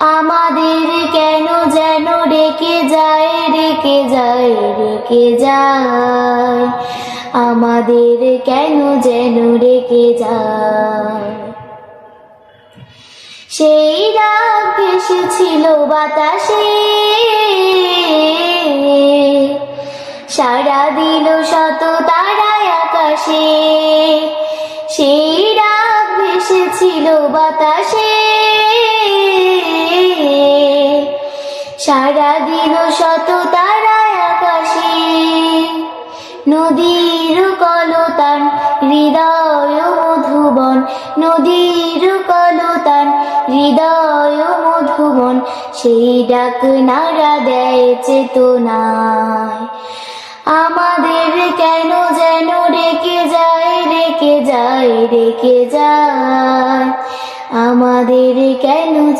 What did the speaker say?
আমাদের কেন যেন ডেকে যায় ডেকে যায় ডেকে যায়? আমাদের কেন যেন ডেকে যায়? সেই রাগ ভেসেছিল বাতাসে। সারা দিল শত তারায় আকাশে। সেই রাগ ভেসেছিল বাতাসে। সারা দিল শত তারায় আকাশে। নদীর কলতান, হৃদয় মধুবন। নদীর কলতান, হৃদয় মধুবন। সেই ডাক নাড়া দেয় চেতনায়। আমাদের কেন যেন রেখে যায় রেখে যায় রেখে যায়। আমাদের কেন